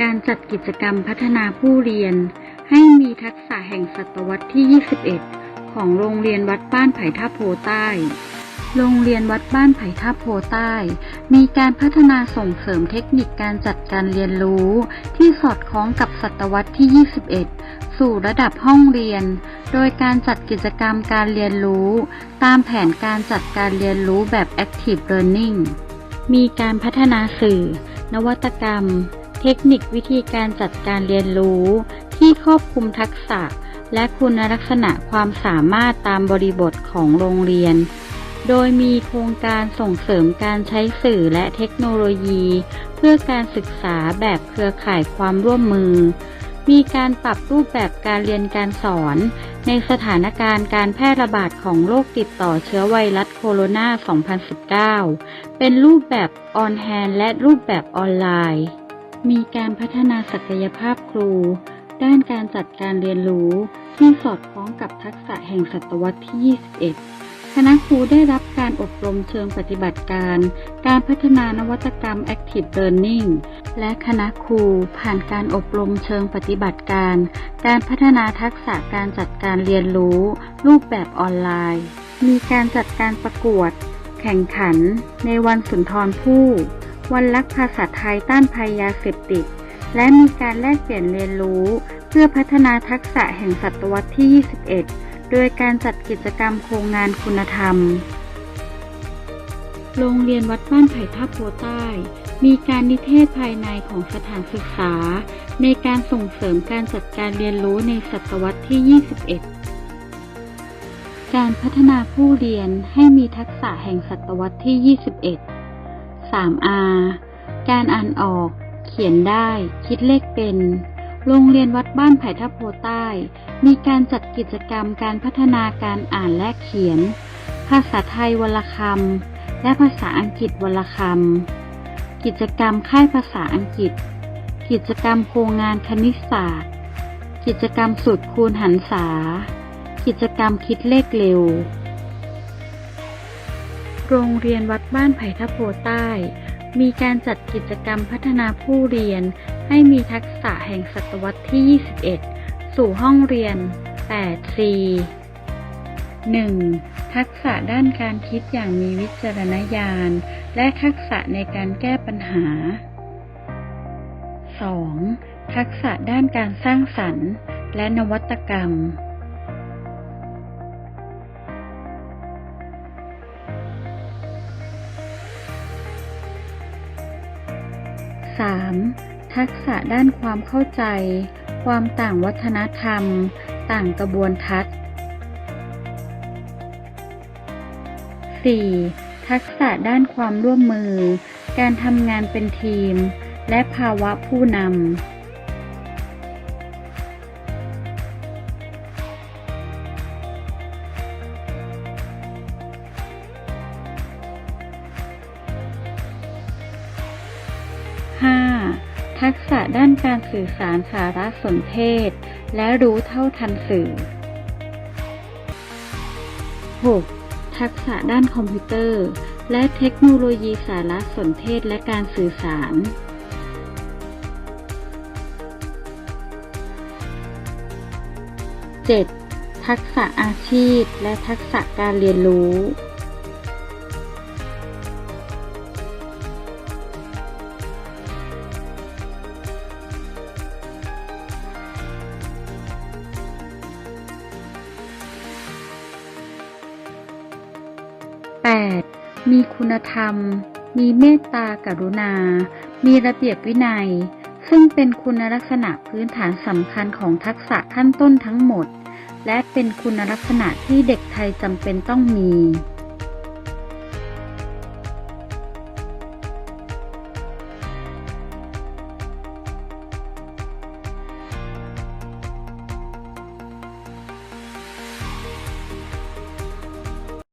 การจัดกิจกรรมพัฒนาผู้เรียน ให้มีทักษะแห่งศตวรรษที่ 21 ของโรงเรียนวัดบ้านไผ่ท่าโพใต้ โรงเรียนวัดบ้านไผ่ท่าโพใต้ มีการพัฒนาส่งเสริมเทคนิคการจัดการเรียนรู้ ที่สอดคล้องกับศตวรรษที่ 21 สู่ระดับห้องเรียน โดยการจัดกิจกรรมการเรียนรู้ ตามแผนการจัดการเรียนรู้แบบ Active Learning มีการพัฒนาสื่อ นวัตกรรม เทคนิควิธีการจัดการเรียนรู้ที่ครอบคลุมทักษะ และคุณลักษณะความสามารถตามบริบทของโรงเรียน โดยมีโครงการส่งเสริมการใช้สื่อและเทคโนโลยี เพื่อการศึกษาแบบเครือข่ายความร่วมมือ มีการปรับรูปแบบการเรียนการสอน ในสถานการณ์การแพร่ระบาดของโรคติดต่อเชื้อไวรัสโคโรนา 2019 เป็นรูปแบบออนแฮนและรูปแบบออนไลน์ มีการพัฒนาศักยภาพครู ด้านการจัดการเรียนรู้ ที่สอดคล้องกับทักษะแห่งศตวรรษที่ 21 คณะครูได้รับการอบรมเชิงปฏิบัติการ การพัฒนานวัตกรรม Active Learning และคณะครูผ่านการอบรมเชิงปฏิบัติการ การพัฒนาทักษะการจัดการเรียนรู้ รูปแบบออนไลน์ มีการจัดการประกวด แข่งขัน ในวันสุนทรภู่ วันรักภาษาไทยต้านภัยยาเสพติด และมีการแลกเปลี่ยนเรียนรู้ เพื่อพัฒนาทักษะแห่งศตวรรษที่ 21 โดยการจัดกิจกรรมโครงงานคุณธรรม โรงเรียนวัดบ้านไผ่ท่าโพใต้ มีการนิเทศภายในของสถานศึกษา ในการส่งเสริมการจัดการเรียนรู้ในศตวรรษที่ 21การพัฒนาผู้เรียนให้มีทักษะแห่งศตวรรษที่ 21 3R การอ่านออก เขียนได้ คิดเลขเป็น โรงเรียนวัดบ้านไผ่ทับโพใต้ มีการจัดกิจกรรมการพัฒนาการอ่านและเขียน ภาษาไทยวลคำ และภาษาอังกฤษวลคำ กิจกรรมค่ายภาษาอังกฤษ กิจกรรมโครงงานคณิตศาสตร์ กิจกรรมสูตรคูณหันษา กิจกรรมคิดเลขเร็ว โรงเรียนวัดบ้านไผ่ทะโพใต้ มีการจัดกิจกรรมพัฒนาผู้เรียน ให้มีทักษะแห่งศตวรรษที่ 21 สู่ห้องเรียน 8C 1. ทักษะด้านการคิดอย่างมีวิจารณญาณ และทักษะในการแก้ปัญหา 2. ทักษะด้านการสร้างสรรค์ และนวัตกรรม 3. ทักษะด้านความเข้าใจ ความต่างวัฒนธรรม ต่างกระบวนทัศน์ 4. ทักษะด้านความร่วมมือ การทำงานเป็นทีม และภาวะผู้นำ ทักษะด้านการสื่อสารสารสนเทศ และรู้เท่าทันสื่อ 6. ทักษะด้านคอมพิวเตอร์ และเทคโนโลยีสารสนเทศและการสื่อสาร 7. ทักษะอาชีพ และทักษะการเรียนรู้ 8. มีคุณธรรม มีเมตตากรุณา มีระเบียบวินัย ซึ่งเป็นคุณลักษณะพื้นฐานสำคัญของทักษะขั้นต้นทั้งหมด และเป็นคุณลักษณะที่เด็กไทยจำเป็นต้องมี